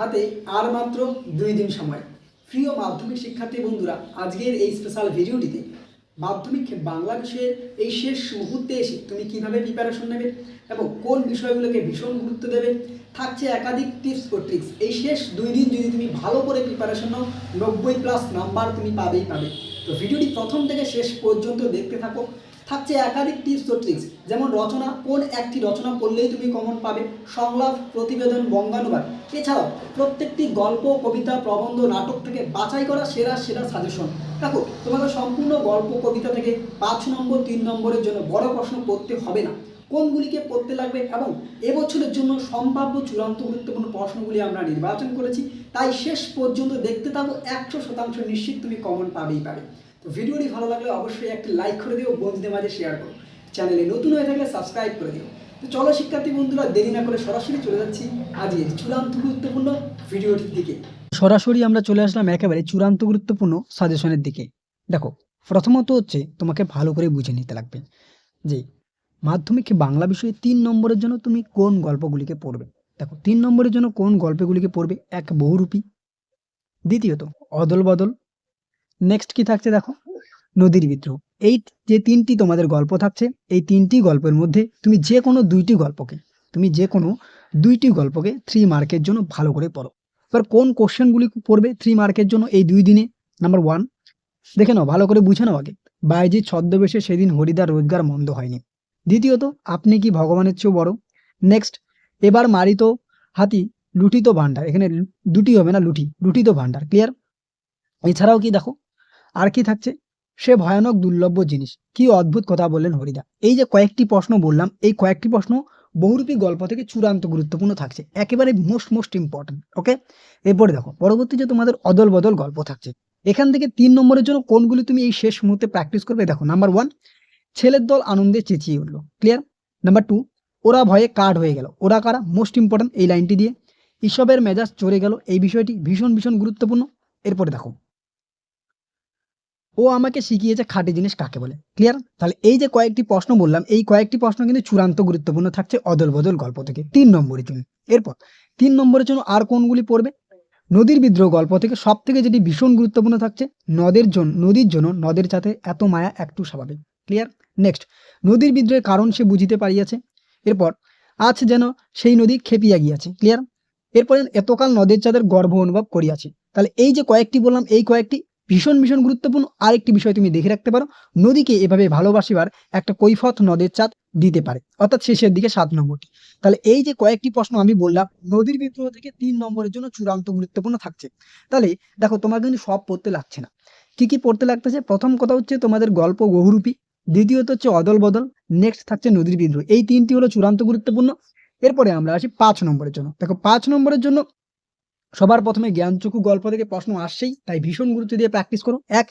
হাতে আর মাত্র দুই দিন সময়। প্রিয় মাধ্যমিক শিক্ষার্থী বন্ধুরা, আজকের এই স্পেশাল ভিডিওটিতে মাধ্যমিক বাংলা বিষয়ের এই শেষ মুহূর্তে এসে তুমি কীভাবে প্রিপারেশন নেবে এবং কোন বিষয়গুলোকে ভীষণ গুরুত্ব দেবে, থাকছে একাধিক টিপস ও ট্রিক্স এই শেষ দুই দিন যদি তুমি ভালো করে প্রিপারেশন নাও, নব্বই প্লাস নাম্বার তুমি পাবেই পাবে। তো ভিডিওটি প্রথম থেকে শেষ পর্যন্ত দেখতে থাকো। থাকছে একাধিক টিপস ও ট্রিক্স যেমন রচনা, কোন একটি রচনা পড়লেই তুমি কমন পাবে। সংলাপ, প্রতিবেদন, বঙ্গানুবাদ। এছাড়াও প্রত্যেকটি গল্প, কবিতা, প্রবন্ধ, নাটক থেকে বাছাই করা সেরা সেরা সাজেশন দেখো তোমাদের সম্পূর্ণ গল্প, কবিতা থেকে পাঁচ নম্বর, তিন নম্বরের জন্য বড় প্রশ্ন পড়তে হবে না। কোনগুলিকে পড়তে লাগবে এবং এবছরের জন্য সম্ভাব্য চূড়ান্ত গুরুত্বপূর্ণ প্রশ্নগুলি আমরা নির্বাচন করেছি। তাই শেষ পর্যন্ত দেখতে থাকো, একশো শতাংশ নিশ্চিত তুমি কমন পাবেই পাবে। তো ভিডিওটি ভালো লাগলে অবশ্যই একটি লাইক করে দিও, বন্ধুদের মাঝে শেয়ার করো। চ্যানেলে নতুন হয়ে থাকলে সাবস্ক্রাইব করে দিও। তো চলো শিক্ষার্থী বন্ধুরা, দেরি না করে সরাসরি চলে যাচ্ছি আজকের চূড়ান্ত গুরুত্বপূর্ণ ভিডিওটির দিকে। সরাসরি আমরা চলে আসলাম একেবারে চূড়ান্ত গুরুত্বপূর্ণ সাজেশনের দিকে। দেখো, প্রথমত হচ্ছে তোমাকে ভালো করে বুঝে নিতে লাগবে যে, মাধ্যমিক বাংলা বিষয়ে তিন নম্বরের জন্য তুমি কোন গল্পগুলিকে পড়বে? দেখো, তিন নম্বরের জন্য কোন গল্পগুলিকে পড়বে? এক বহুরূপী। দ্বিতীয়ত অদল বদল নেক্সট কি থাকছে দেখো? নদীর বিদ্রোহ। এই যে তিনটি তোমাদের গল্প থাকছে, এই তিনটি গল্পের মধ্যে তুমি যে কোনো দুইটি গল্পকে, তুমি যে কোনো দুইটি গল্পকে থ্রি মার্কের জন্য ভালো করে পড়ো। এবার কোন কোশ্চেনগুলি পড়বে থ্রি মার্কের জন্য এই দুই দিনে? নাম্বার ওয়ান দেখে নাও, ভালো করে বুঝে নাও আগে। বাইজিৎ ছদ্মবেশে সেদিন হরিদার রোজগার মন্দ হয়নি। দ্বিতীয়ত, আপনি কি ভগবানের চেয়েও বড়? নেক্সট এবার মারিত হাতি লুঠিত ভাণ্ডার, এখানে দুটি হবে না, লুঠি, লুঠিত ভাণ্ডার ক্লিয়ার এছাড়াও কি দেখো আর কি থাকছে? সে ভয়ানক দুর্লভ্য জিনিস। কি অদ্ভুত কথা বললেন হরিদা। এই যে কয়েকটি প্রশ্ন বললাম, এই কয়েকটি প্রশ্ন বহুরূপী গল্প থেকে চূড়ান্ত গুরুত্বপূর্ণ থাকছে। একেবারে মোস্ট মোস্ট ইম্পর্টেন্ট ওকে এরপরে দেখো, পরবর্তী যে তোমাদের অদল বদল গল্প থাকছে, এখান থেকে তিন নম্বরের জন্য কোনগুলি তুমি এই শেষ মুহূর্তে প্র্যাকটিস করবে? দেখো নাম্বার ওয়ান ছেলের দল আনন্দে চেঁচিয়ে উঠল। ক্লিয়ার নাম্বার টু ওরা ভয়ে কার্ড হয়ে গেল। ওরা কারা? মোস্ট ইম্পর্টেন্ট এই লাইনটি দিয়ে। ঈশ্ববের মেজাজ চড়ে গেল। এই বিষয়টি ভীষণ ভীষণ গুরুত্বপূর্ণ। এরপরে দেখো ও আমাকে শিখিয়েছে খাঁটি জিনিস কাকে বলে। ক্লিয়ার তাহলে এই যে কয়েকটি প্রশ্ন বললাম, এই কয়েকটি প্রশ্ন কিন্তু চূড়ান্ত গুরুত্বপূর্ণ থাকছে অদল বদল গল্প থেকে। তিন নম্বরের জন্য এরপর, তিন নম্বরের জন্য আর কোনগুলি পড়বে? নদীর বিদ্রোহ গল্প থেকে সব থেকে যেটি ভীষণ গুরুত্বপূর্ণ থাকছে, নদের জন্য নদীর জন্য নদের সাথে এত মায়া একটু স্বাভাবিক। ক্লিয়ার নেক্সট নদীর বিদ্রোহের কারণ সে বুঝিতে পারিয়াছে। এরপর, আজ যেন সেই নদী খেপিয়া গিয়াছে। ক্লিয়ার এরপরে এতকাল নদের চাঁদের গর্ব অনুভব করিয়াছে। তাহলে এই যে কয়েকটি বললাম, এই কয়েকটি ভীষণ ভীষণ গুরুত্বপূর্ণ আরেকটি বিষয় তুমি দেখে রাখতে পারো। নদীকে এভাবে ভালোবাসিবার একটা কৈফত নদের চাঁদ দিতে পারে, অর্থাৎ শেষের দিকে সাত নম্বরটি। তাহলে এই যে কয়েকটি প্রশ্ন আমি বললাম, নদীর বিদ্রোহ থেকে তিন নম্বরের জন্য চূড়ান্ত গুরুত্বপূর্ণ থাকছে। তাহলে দেখো তোমার কিন্তু সব পড়তে লাগছে না। কি কি পড়তে লাগতেছে? প্রথম কথা হচ্ছে তোমাদের গল্প বহুরূপী, দ্বিতীয়ত হচ্ছে অদল বদল নেক্সট থাকছে নদীর বিদ্রোহ। এই তিনটি হলো চূড়ান্ত গুরুত্বপূর্ণ। এরপরে আমরা আসি পাঁচ নম্বরের জন্য। দেখো, পাঁচ নম্বরের জন্য সবার প্রথমে জ্ঞানচক্ষু গল্প থেকে প্রশ্ন আসছেই, তাই ভীষণ গুরুত্ব দিয়ে প্র্যাকটিস করো এক,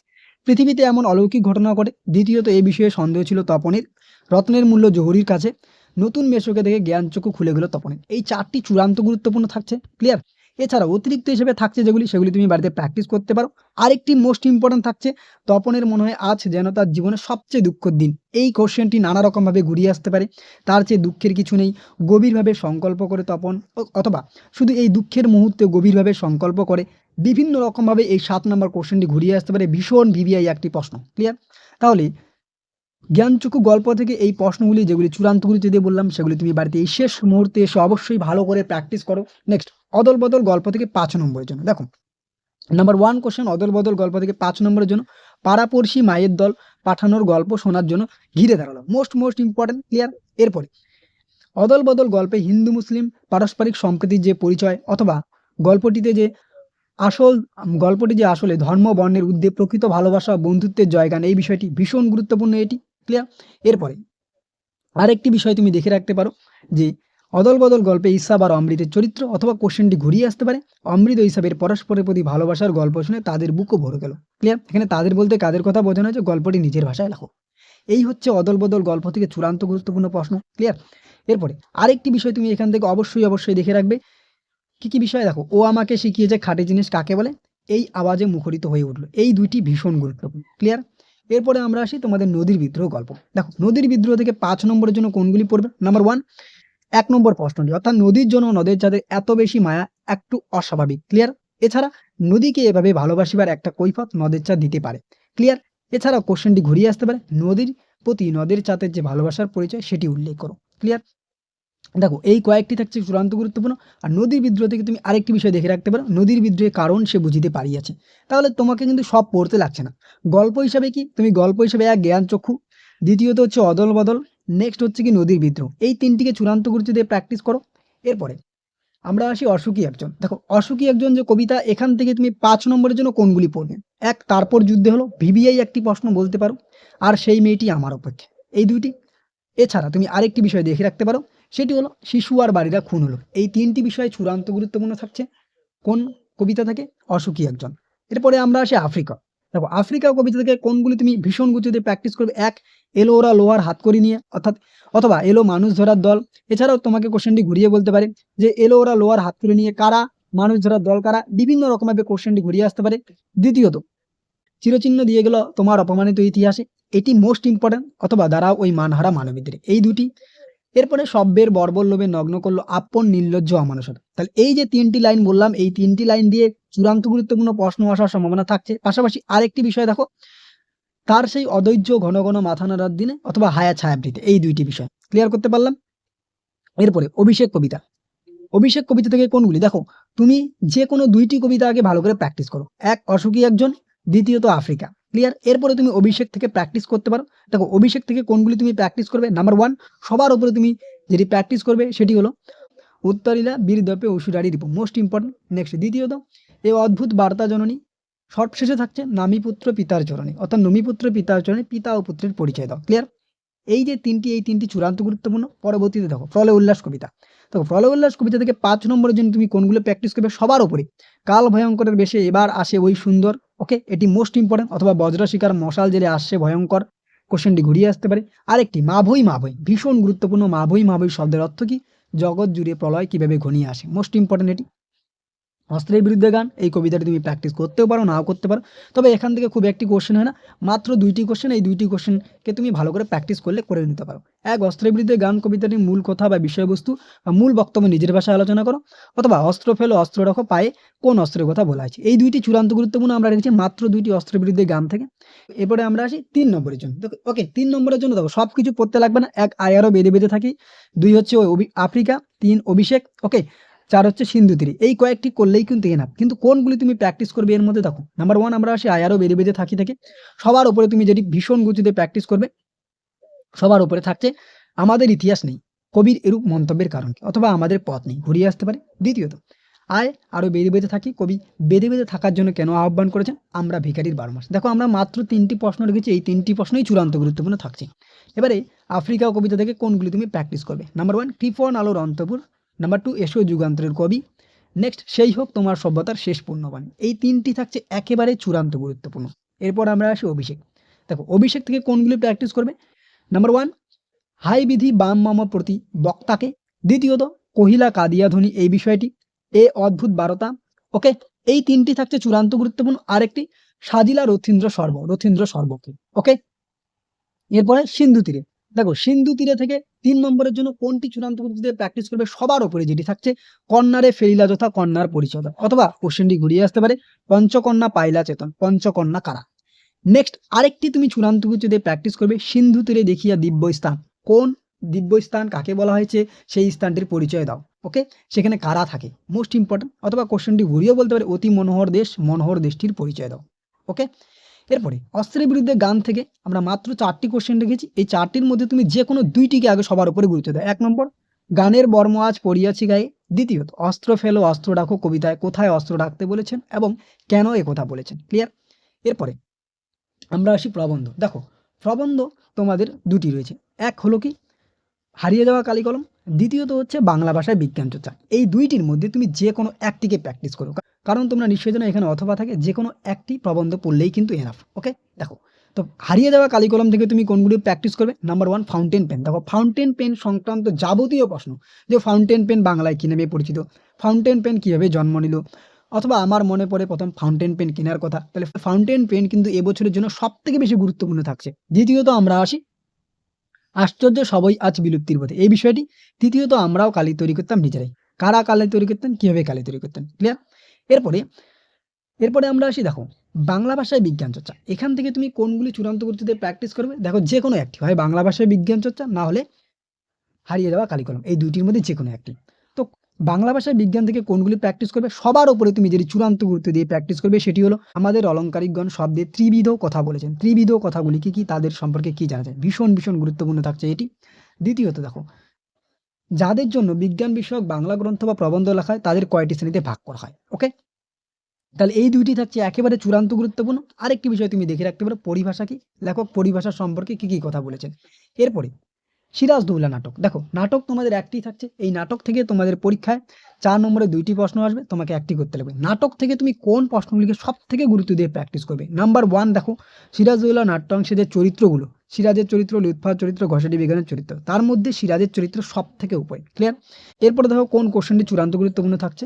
পৃথিবীতে এমন অলৌকিক ঘটনা ঘটে। দ্বিতীয়ত এই বিষয়ে সন্দেহ ছিল তপনের। রত্নের মূল্য জহুরির কাছে। নতুন মেশোকে দেখে জ্ঞানচক্ষু খুলে গেল তপনের। এই চারটি চূড়ান্ত গুরুত্বপূর্ণ থাকছে। ক্লিয়ার এছাড়া অতিরিক্ত হিসেবে থাকছে যেগুলি, সেগুলি তুমি বাড়িতে প্র্যাকটিস করতে পারো। আরেকটি মোস্ট ইম্পর্টেন্ট থাকছে, তপনের মনে হয় আজ যেন তার জীবনের সবচেয়ে দুঃখের দিন। এই কোশ্চেনটি নানা রকমভাবে ঘুরিয়ে আসতে পারে। তার চেয়ে দুঃখের কিছু নেই। গভীরভাবে সংকল্প করে তপন অথবা শুধু এই দুঃখের মুহূর্তে গভীরভাবে সংকল্প করে, বিভিন্ন রকমভাবে এই সাত নম্বর কোশ্চেনটি ঘুরিয়ে আসতে পারে। ভীষণ ভিভিআই একটি প্রশ্ন। ক্লিয়ার তাহলে জ্ঞানচক্ষু গল্প থেকে এই প্রশ্নগুলি যেগুলি চূড়ান্তগুলি যদি বললাম, সেগুলি তুমি বাড়িতে এই শেষ মুহূর্তে এসে অবশ্যই ভালো করে প্র্যাকটিস করো। নেক্সট অদল বদল গল্প থেকে পাঁচ নম্বরের জন্য। দেখো নাম্বার ওয়ান কোশ্চেন অদল বদল গল্প থেকে পাঁচ নম্বরের জন্য। পাড়াপড়শি মায়ের দল পাঠানোর গল্প শোনার জন্য ঘিরে দাঁড়াল। মোস্ট মোস্ট ইম্পর্টেন্ট ক্লিয়ার এরপরে, অদল বদল গল্পে হিন্দু, মুসলিম, পারস্পরিক সম্প্রীতির যে পরিচয় অথবা গল্পটিতে যে আসল, গল্পটি যে আসলে ধর্ম, বর্ণের ঊর্ধ্বে প্রকৃত ভালোবাসা, বন্ধুত্বের জয়গান, এই বিষয়টি ভীষণ গুরুত্বপূর্ণ এটি। ক্লিয়ার এরপরে, আরেকটি বিষয় তুমি দেখে রাখতে পারো যে অদল বদল গল্পে ইসাব আর অমৃতের চরিত্র অথবা কোশ্চেনটি ঘুরিয়ে আসতে পারে। অমৃত ইসাবের পরস্পরের প্রতি ভালোবাসার গল্প শুনে তাদের বুকও ভরে গেল। ক্লিয়ার এখানে তাদের বলতে কাদের কথা বোঝানো হয়েছে? গল্পটি নিজের ভাষায় লেখো। এই হচ্ছে অদল বদল গল্প থেকে চূড়ান্ত গুরুত্বপূর্ণ প্রশ্ন। ক্লিয়ার এরপরে, আরেকটি বিষয় তুমি এখান থেকে অবশ্যই অবশ্যই দেখে রাখবে। কি কি বিষয়? দেখো, ও আমাকে শিখিয়েছে খাঁটি জিনিস কাকে বলে? এই আওয়াজে মুখরিত হয়ে উঠল। এই দুইটি ভীষণ গুরুত্বপূর্ণ। ক্লিয়ার এরপরে আমরা আসি তোমাদের নদীর বিদ্রোহ গল্প। দেখো, নদীর বিদ্রোহ থেকে পাঁচ নম্বরের জন্য কোনগুলি পড়বে? নাম্বার ওয়ান এক নম্বর প্রশ্নটি। অর্থাৎ নদীর জন্য নদের যাদের এত বেশি মায়া, একটু অস্বাভাবিক। ক্লিয়ার এছাড়া নদীকে এভাবে ভালোবাসিবার একটা কৈফত নদের চা দিতে পারে। ক্লিয়ার এছাড়া কোশ্চেনটি ঘুরিয়ে আসতে পারে। নদীর প্রতি নদের চাঁদের যে ভালোবাসার পরিচয়, সেটি উল্লেখ করো। ক্লিয়ার দেখো, এই কয়েকটি থাকছে চূড়ান্ত গুরুত্বপূর্ণ, আর নদীর বিদ্রোহ থেকে তুমি আরেকটি বিষয় দেখে রাখতে পারো। নদীর বিদ্রোহের কারণ সে বুঝিতে পারিয়াছে। তাহলে তোমাকে কিন্তু সব পড়তে লাগছে না। গল্প হিসাবে কি? তুমি গল্প হিসাবে এক জ্ঞান চক্ষু। দ্বিতীয়ত হচ্ছে অদল বদল। নেক্সট হচ্ছে কি নদীর বিদ্রোহ। এই তিনটিকে চূড়ান্ত গুরুত্ব দিয়ে প্র্যাকটিস করো। এরপরে আমরা আসি অসুখী একজন। দেখো অসুখী একজন যে কবিতা, এখান থেকে তুমি পাঁচ নম্বরের জন্য কোনগুলি পড়বে? এক, তারপর যুদ্ধে হলো। ভিবিআই একটি প্রশ্ন বলতে পারো। আর সেই মেয়েটি আমার অপেক্ষা এই দুইটি। এছাড়া তুমি আরেকটি বিষয় দেখে রাখতে পারো। সেটি হলো শিশু আর বাড়িরা খুন হলো। এই তিনটি বিষয় চূড়ান্ত গুরুত্বপূর্ণ থাকছে। কোন কবিতা থেকে? অসুখী একজন। এরপরে আমরা আসি আফ্রিকা। দেখো, আফ্রিকা কবিতা থেকে কোনগুলি তুমি ভীষণ গতিতে প্র্যাকটিস করবে? এক, এলো ওরা লোহার হাত করে নিয়ে, অর্থাৎ অথবা এলো মানুষ ধরার দল। এছাড়াও তোমাকে কোশ্চেনটি ঘুরিয়ে বলতে পারে যে এলো ওরা লোহার হাত করে নিয়ে কারা, মানুষ ধরার দল কারা, বিভিন্ন রকমভাবে কোশ্চেনটি ঘুরিয়ে আসতে পারে। দ্বিতীয়ত, চিরচিহ্ন দিয়ে গেল তোমার অপমানিত ইতিহাসে। এটি মোস্ট ইম্পর্টেন্ট অথবা দ্বারা ওই মানহারা মানবীদের। এই দুটি এরপরে সব্যের লোভে নগ্ন করল আপন নির্লজ্জ অমানুষতা তাহলে এই যে তিনটি লাইন বললাম, এই তিনটি লাইন দিয়ে চূড়ান্ত গুরুত্বপূর্ণ প্রশ্ন আসার সম্ভাবনা থাকছে। পাশাপাশি আরেকটি বিষয় দেখো তার সেই অধৈর্য ঘন ঘন মাথা নাড়ার দিনে অথবা হায়া ছায়াবৃতে এই দুইটি বিষয়। ক্লিয়ার করতে পারলাম? এরপরে অভিষেক কবিতা। অভিষেক কবিতা থেকে কোনগুলি? দেখো, তুমি যে কোনো দুইটি কবিতা আগে ভালো করে প্র্যাকটিস করো। এক অসুখী একজন, দ্বিতীয়ত আফ্রিকা। ক্লিয়ার এরপরে তুমি অভিষেক থেকে প্র্যাকটিস করতে পারো। দেখো, অভিষেক থেকে কোনগুলি তুমি প্র্যাকটিস করবে? নাম্বার ওয়ান সবার উপরে তুমি যেটি প্র্যাকটিস করবে সেটি হলো উত্তরীলা বীরদপে অসুরারি রিপু মোস্ট ইম্পর্টেন্ট নেক্সট দ্বিতীয়ত এই অদ্ভুত বার্তা জননী। সর্বশেষে থাকছে নামীপুত্র পিতার চরণে অর্থাৎ নমিপুত্র পিতার চরণে পিতা ও পুত্রের পরিচয় দাও। ক্লিয়ার এই যে তিনটি, এই তিনটি চূড়ান্ত গুরুত্বপূর্ণ, পরবর্তীতে দেখো, প্রলয় উল্লাস কবিতা। দেখো, প্রলয় উল্লাস কবিতা থেকে পাঁচ নম্বরের জন্য তুমি কোনগুলো প্র্যাকটিস করবে? সবার উপরে। কাল ভয়ঙ্করের বেশে এবার আসে ওই সুন্দর ওকে এটি মোস্ট ইম্পর্টেন্ট অথবা বজ্র শিকার মশাল জেলে আসছে, ভয়ঙ্কর কোশ্চেনটি ঘুরিয়ে আসতে পারে। আরেকটি মা ভই মা ভই ভীষণ গুরুত্বপূর্ণ মা ভই মা ভই শব্দের অর্থ কি? জগৎ জুড়ে প্রলয় কীভাবে ঘনিয়ে আসে? মোস্ট ইম্পর্টেন্ট এটি। অস্ত্রের বিরুদ্ধে গান, এই কবিতাটি তুমি প্র্যাকটিস করতেও পারো, নাও করতে পারো। তবে এখান থেকে খুব একটি কোশ্চেন হয় না, মাত্র দুইটি কোশ্চেন এই দুইটি কোশ্চেনকে তুমি ভালো করে প্র্যাকটিস করলে করে নিতে পারো। এক অস্ত্রের বিরুদ্ধে গান, কবিতাটির মূল কথা বা বিষয়বস্তু বা মূল বক্তব্য নিজের ভাষায় আলোচনা করো, অথবা অস্ত্র ফেলো, অস্ত্র রাখো, পায়ে কোন অস্ত্রের কথা বলা আছে এই দুইটি চূড়ান্ত গুরুত্বপূর্ণ আমরা রেখেছি মাত্র দুইটি অস্ত্রের বিরুদ্ধে গান থেকে। এরপরে আমরা আসি তিন নম্বরের জন্য। ওকে তিন নম্বরের জন্য দেখো সব কিছু পড়তে লাগবে না। এক, আয়ারও বেঁধে বেঁধে থাকি। দুই, হচ্ছে আফ্রিকা। তিন, অভিষেক। ওকে চার হচ্ছে সিন্ধু তীরে। এই কয়েকটি করলেই কিন্তু এনাফ। কিন্তু কোনগুলি তুমি প্র্যাকটিস করবে এর মধ্যে দেখো। নাম্বার ওয়ান আমরা আসি আয়ারও বেড়ে বেঁধে থাকি থেকে। সবার উপরে তুমি যেটি ভীষণ গুছিতে প্র্যাকটিস করবে, সবার উপরে থাকছে আমাদের ইতিহাস নেই, কবির এরূপ মন্তব্যের কারণ অথবা আমাদের পথ নেই, ঘুরিয়ে আসতে পারে। দ্বিতীয়ত আয় আরও বেঁধে বেঁধে থাকি, কবি বেঁধে বেঁধে থাকার জন্য কেন আহ্বান করেছেন? আমরা ভিখারির বারো মাস। দেখো আমরা মাত্র তিনটি প্রশ্ন রেখেছি, এই তিনটি প্রশ্নই চূড়ান্ত গুরুত্বপূর্ণ থাকছে। এবারে আফ্রিকা কবিতা থেকে কোনগুলি তুমি প্র্যাকটিস করবে? নাম্বার ওয়ান কৃপন আলোর অন্তপুর নাম্বার টু এসো যুগান্তরের কবি। নেক্সট সেই হোক তোমার সভ্যতার শেষ পূর্ণবাণী। এই তিনটি থাকছে একেবারে চূড়ান্ত গুরুত্বপূর্ণ। এরপর আমরা আসি অভিষেক। দেখো, অভিষেক থেকে কোনগুলি প্র্যাকটিস করবে? নাম্বার ওয়ান হাই বিধি বাম মাম প্রতি বক্তাকে। দ্বিতীয়ত, কহিলা কাদিয়া ধ্বনি এই বিষয়টি। এ অদ্ভুত বারতা। ওকে এই তিনটি থাকছে চূড়ান্ত গুরুত্বপূর্ণ। আরেকটি, সাজিলা রথীন্দ্র সর্ব রথীন্দ্র সর্বকে। ওকে এরপরে সিন্ধু তীরে। দেখো, সিন্ধু তীরে থেকে তিন নম্বরের জন্য কোনটি চূড়ান্ত দিয়ে প্র্যাকটিস করবে? সবার উপরে যেটি থাকছে, কন্যারে ফেরিলা যথা, কন্যার পরিচয়। অথবা কোশ্চেনটি ঘুরিয়ে আসতে পারে, পঞ্চকন্যা পাইলা চেতন, পঞ্চকন্যা কারা? নেক্সট আরেকটি তুমি চূড়ান্ত দিয়ে প্র্যাকটিস করবে, সিন্ধু তীরে দেখিয়া দিব্য স্থান কোন দিব্য স্থান কাকে বলা হয়েছে? সেই স্থানটির পরিচয় দাও। ওকে সেখানে কারা থাকে? মোস্ট ইম্পর্টেন্ট অথবা কোশ্চেনটি ঘুরিয়ে বলতে পারে, অতি মনোহর দেশ, মনোহর দেশটির পরিচয় দাও। ওকে এরপরে, অস্ত্রের বিরুদ্ধে গান থেকে আমরা মাত্র চারটি কোশ্চেন রেখেছি। এই চারটির মধ্যে তুমি যে কোনো দুইটিকে আগে সবার উপরে গুরুত্ব দাও। এক নম্বর, গানের বর্ম আজ পড়িয়াছি গায়ে। দ্বিতীয়ত, অস্ত্র ফেলো, অস্ত্র রাখো কবিতায়, কোথায় অস্ত্র রাখতে বলেছেন এবং কেন এ কথা বলেছেন? ক্লিয়ার এরপরে, আমরা আসি প্রবন্ধ। দেখো, প্রবন্ধ তোমাদের দুটি রয়েছে। এক হলো কি? হারিয়ে যাওয়া কালি কলম দ্বিতীয়ত হচ্ছে বাংলা ভাষায় বিজ্ঞান চর্চা। এই দুইটির মধ্যে তুমি যে কোনো একটিকে প্র্যাকটিস করো। কারণ তোমরা নিশ্চয়ই জানো, এখানে অথবা থাকে যে কোনো একটি প্রবন্ধ পড়লেই কিন্তু এনাফ ওকে দেখো, তো হারিয়ে যাওয়া কালি কলম থেকে তুমি কোনগুলি প্র্যাকটিস করবে? নাম্বার ওয়ান ফাউন্টেন পেন দেখো ফাউন্টেন পেন সংক্রান্ত যাবতীয় প্রশ্ন, যে ফাউন্টেন পেন বাংলায় কী নামে পরিচিত? ফাউন্টেন পেন কীভাবে জন্ম নিল? অথবা আমার মনে পড়ে প্রথম ফাউন্টেন পেন কেনার কথা। তাহলে ফাউন্টেন পেন কিন্তু এবছরের জন্য সব থেকে বেশি গুরুত্বপূর্ণ থাকছে। দ্বিতীয়ত আমরা আসি আশ্চর্য সবই আজ বিলুপ্তির পথে। এই বিষয়টি তৃতীয়ত আমরাও কালি তৈরি করতাম নিজেরাই। কারা কালি তৈরি করতেন, কীভাবে কালি তৈরি করতেন? ক্লিয়ার এরপরে এরপরে আমরা আসি, দেখো, বাংলা ভাষায় বিজ্ঞান চর্চা। এখান থেকে তুমি কোনগুলি চূড়ান্ত করতে প্র্যাকটিস করবে? দেখো যে কোনো একটি। হয় বাংলা ভাষায় বিজ্ঞান চর্চা, না হলে হারিয়ে যাওয়া কালিকলম। এই দুইটির মধ্যে যে কোনো একটি। বাংলা ভাষায় বিজ্ঞান থেকে কোনগুলি প্র্যাকটিস করবে, সবার উপরে তুমি যেটি চূড়ান্ত গুরুত্ব দিয়ে প্র্যাকটিস করবে, সেটি হলো আমাদের অলঙ্কারিকগণ শব্দে ত্রিবিধ কথা বলেছেন। ত্রিবিধ কথাগুলি কি কি, তাদের সম্পর্কে কি জানা যায়? ভীষণ ভীষণ গুরুত্বপূর্ণ থাকছে এটি। দ্বিতীয়ত দেখো, যাদের জন্য বিজ্ঞান বিষয়ক বাংলা গ্রন্থ বা প্রবন্ধ লেখা হয়, তাদের কয়টি শ্রেণীতে ভাগ করা হয়? ওকে? তাহলে এই দুইটি থাকছে একেবারে চূড়ান্ত গুরুত্বপূর্ণ। আরেকটি বিষয় তুমি দেখে রাখতে পারো, পরিভাষা কি? লেখক পরিভাষা সম্পর্কে কি কি কথা বলেছেন? এরপরে সিরাজদৌল্লা নাটক। দেখো, নাটক তোমাদের একটি থাকছে। এই নাটক থেকে তোমাদের পরীক্ষায় চার নম্বরে দুইটি প্রশ্ন আসবে, তোমাকে একটি করতে লাগবে। নাটক থেকে তুমি কোন প্রশ্নগুলিকে সব থেকে গুরুত্ব দিয়ে প্র্যাকটিস করবে? নাম্বার ওয়ান দেখো সিরাজদৌল্লা নাট্যাংশে যে চরিত্রগুলো সিরাজের চরিত্র, লুৎফার চরিত্র, ঘষাটি বিজ্ঞানের চরিত্র, তার মধ্যে সিরাজের চরিত্র সব থেকে উপরে। ক্লিয়ার এরপরে দেখো কোন কোশ্চেনটি চূড়ান্ত গুরুত্বপূর্ণ থাকছে?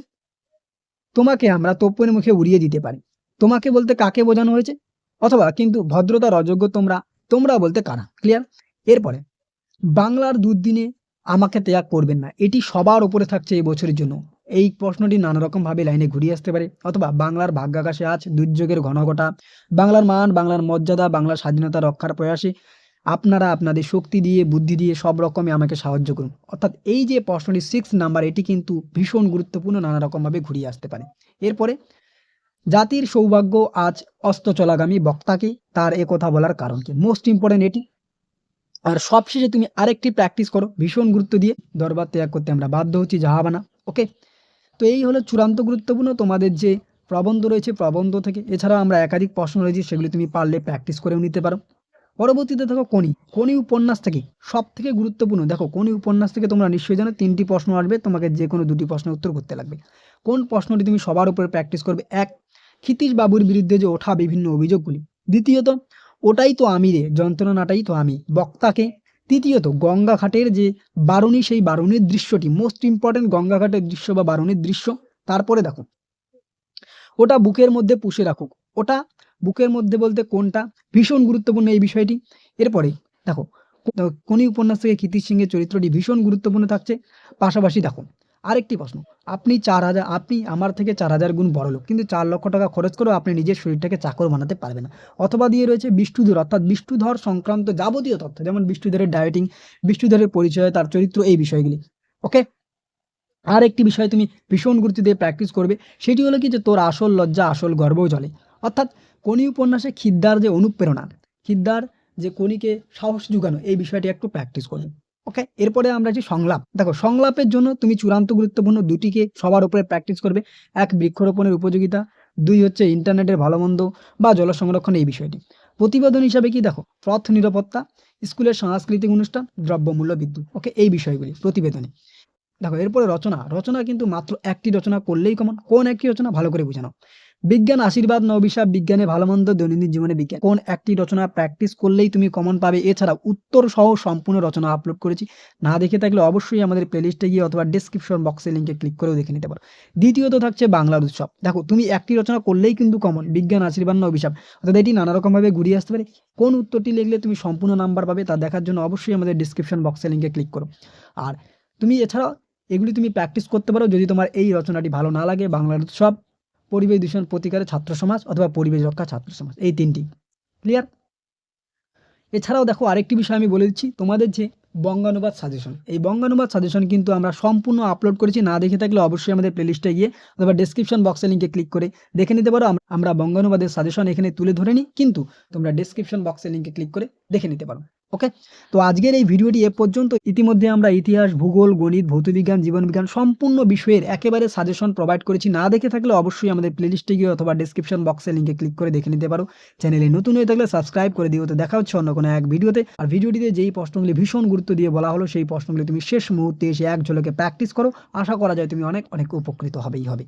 তোমাকে আমরা তোপ্পের মুখে উড়িয়ে দিতে পারি। তোমাকে বলতে কাকে বোঝানো হয়েছে? অথবা কিন্তু ভদ্রতার অযোগ্য তোমরা তোমরা বলতে কারা? ক্লিয়ার এরপরে বাংলার দুর্দিনে আমাকে ত্যাগ করবেন না। এটি সবার উপরে থাকছে এই বছরের জন্য। এই প্রশ্নটি নানা রকমভাবে লাইনে ঘুরিয়ে আসতে পারে। অথবা বাংলার ভাগ্যাকাশে আজ দুর্যোগের ঘনঘটা, বাংলার মান, বাংলার মর্যাদা, বাংলার স্বাধীনতা রক্ষার প্রয়াসে আপনারা আপনাদের শক্তি দিয়ে, বুদ্ধি দিয়ে সব রকমে আমাকে সাহায্য করুন। অর্থাৎ এই যে প্রশ্নটি সিক্স নাম্বার এটি কিন্তু ভীষণ গুরুত্বপূর্ণ নানা রকমভাবে ঘুরিয়ে আসতে পারে। এরপরে, জাতির সৌভাগ্য আজ অস্ত চলাগামী বক্তাকে, তার এ কথা বলার কারণ কি? মোস্ট ইম্পর্টেন্ট এটি আর সবশেষে তুমি আরেকটি প্র্যাকটিস করো, ভীষণ গুরুত্ব দিয়ে দরবার ত্যাগ করতে আমরা বাধ্য হচ্ছি, জাহাবানা ওকে তো এই হলো চূড়ান্ত গুরুত্বপূর্ণ, তোমাদের যে প্রবন্ধ রয়েছে প্রবন্ধ থেকে, এছাড়াও আমরা একাধিক প্রশ্ন রয়েছে, সেগুলি তুমি পারলে প্র্যাকটিস করেও নিতে পারো। পরবর্তীতে দেখো কোনি কোনি উপন্যাস থেকে সব থেকে গুরুত্বপূর্ণ, দেখো কোনি উপন্যাস থেকে তোমরা নিশ্চয়ই জানো, তিনটি প্রশ্ন আসবে, তোমাকে যে কোনো দুটি প্রশ্নের উত্তর করতে লাগবে। কোন প্রশ্নটি তুমি সবার উপরে প্র্যাকটিস করবে? এক, ক্ষিতীশ বাবুর বিরুদ্ধে যে ওঠা বিভিন্ন অভিযোগগুলি। দ্বিতীয়ত ওটাই তো আমি রে, যন্ত্রণাটাই তো আমি। বক্তাকে, তৃতীয়ত, গঙ্গাঘাটের যে বারুণী, সেই বারুণীর দৃশ্যটি মোস্ট ইম্পর্টেন্ট গঙ্গাঘাটের দৃশ্য বা বারুণীর দৃশ্য, তারপরে দেখো। ওটা বুকের মধ্যে পুষে রাখুক। ওটা বুকের মধ্যে বলতে কোনটা? ভীষণ গুরুত্বপূর্ণ এই বিষয়টি। এরপরে, দেখো, কোনি উপন্যাস থেকে কীর্তির সিংহের চরিত্রটি ভীষণ গুরুত্বপূর্ণ থাকছে। পাশাপাশি দেখো আরেকটি প্রশ্ন। আপনি চার হাজার, আপনি আমার থেকে চার হাজার গুণ বড় লোক, কিন্তু চার লক্ষ টাকা খরচ করেও আপনি নিজের শরীরটাকে চাকর বানাতে পারবেন না। অথবা দিয়ে রয়েছে বিষ্ণুধর, অর্থাৎ বিষ্ণুধর সংক্রান্ত যাবতীয় তথ্য, যেমন বিষ্ণুধরের ডায়েটিং বিষ্ণুধরের পরিচয়, তার চরিত্র, এই বিষয়গুলি। ওকে আর একটি বিষয় তুমি ভীষণ গুরুত্ব দিয়ে প্র্যাকটিস করবে, সেটি হলো কি যে তোর আসল লজ্জা, আসল গর্বও জলে। অর্থাৎ কোনি উপন্যাসে খিদ্দার যে অনুপ্রেরণা, খিদ্দার যে কোনিকে সাহস জুগানো, এই বিষয়টি একটু প্র্যাকটিস করবে ওকে এরপরে আমরা যে সংলাপ। দেখো, সংলাপের জন্য তুমি চূড়ান্ত গুরুত্বপূর্ণ দুটিকে সবার উপরে প্র্যাকটিস করবে। এক, বৃক্ষরোপণের উপযোগিতা। দুই, হচ্ছে ইন্টারনেটের ভালো মন্দ বা জল সংরক্ষণ এই বিষয়টি। প্রতিবেদন হিসাবে কি? দেখো, পথ নিরাপত্তা, স্কুলের সাংস্কৃতিক অনুষ্ঠান দ্রব্যমূল্য বিদ্যুৎ। ওকে এই বিষয়গুলি প্রতিবেদনে। দেখো, এরপরে রচনা। রচনা কিন্তু মাত্র একটি রচনা করলেই কমন কোন একটি রচনা ভালো করে বুঝানো বিজ্ঞান, আশীর্বাদ, নবিশাপ, বিজ্ঞানে ভালো মন্দ দৈনন্দিন জীবনে বিজ্ঞান। কোন একটি রচনা প্র্যাকটিস করলেই তুমি কমন পাবে। এছাড়া উত্তর সহ সম্পূর্ণ রচনা আপলোড করেছি। না দেখে থাকলে অবশ্যই আমাদের প্লেলিস্টে গিয়ে অথবা ডিসক্রিপশন বক্সে লিঙ্কে ক্লিক করেও দেখে নিতে পারো। দ্বিতীয়ত থাকছে বাংলার উৎসব। দেখো, তুমি একটি রচনা করলেই কিন্তু কমন বিজ্ঞান, আশীর্বাদ না অভিশাপ অর্থাৎ এটি নানা রকমভাবে ঘুরিয়ে আসতে পারে। কোন উত্তরটি লিখলে তুমি সম্পূর্ণ নাম্বার পাবে তা দেখার জন্য অবশ্যই আমাদের ডিসক্রিপশন বক্সে লিঙ্কে ক্লিক করো। আর তুমি এছাড়াও এগুলি তুমি প্র্যাকটিস করতে পারো যদি তোমার এই রচনাটি ভালো না লাগে। বাংলার উৎসব পরিবেশ দূষণ প্রতিকারে ছাত্র সমাজ অথবা পরিবেশ রক্ষা ছাত্র সমাজ, এই তিনটি। ক্লিয়ার এছাড়াও দেখো আরেকটি বিষয় আমি বলে দিচ্ছি, তোমাদের যে বঙ্গানুবাদ সাজেশন এই বঙ্গানুবাদ সাজেশন কিন্তু আমরা সম্পূর্ণ আপলোড করেছি, না দেখে থাকলে অবশ্যই আমাদের প্লেলিস্টে গিয়ে অথবা ডিসক্রিপশন বক্সে লিঙ্কে ক্লিক করে দেখে নিতে পারো আমরা বঙ্গানুবাদের সাজেশন এখানে তুলে ধরে নিই, কিন্তু তোমরা ডিসক্রিপশন বক্সে লিঙ্কে ক্লিক করে দেখে নিতে পারো। ওকে তো আজকের এই ভিডিওটি এ পর্যন্ত। ইতিমধ্যে আমরা ইতিহাস, ভূগোল, গণিত, ভৌতবিজ্ঞান, জীবনবিজ্ঞান সম্পূর্ণ বিষয়ের একেবারে সাজেশন প্রোভাইড করেছি। না দেখে থাকলে অবশ্যই আমাদের প্লেলিস্টে গিয়ে অথবা ডিসক্রিপশন বক্সে লিঙ্কে ক্লিক করে দেখে নিতে পারো। চ্যানেলে নতুন হয়ে থাকলে সাবস্ক্রাইব করে দিও। তো দেখা হচ্ছে অন্য কোনো এক ভিডিওতে। আর ভিডিওটিতে যেই প্রশ্নগুলি ভীষণ গুরুত্ব দিয়ে বলা হলো, সেই প্রশ্নগুলি তুমি শেষ মুহূর্তে এসে এক ঝলকে প্র্যাকটিস করো। আশা করা যায় তুমি অনেক অনেক উপকৃত হবেই হবে।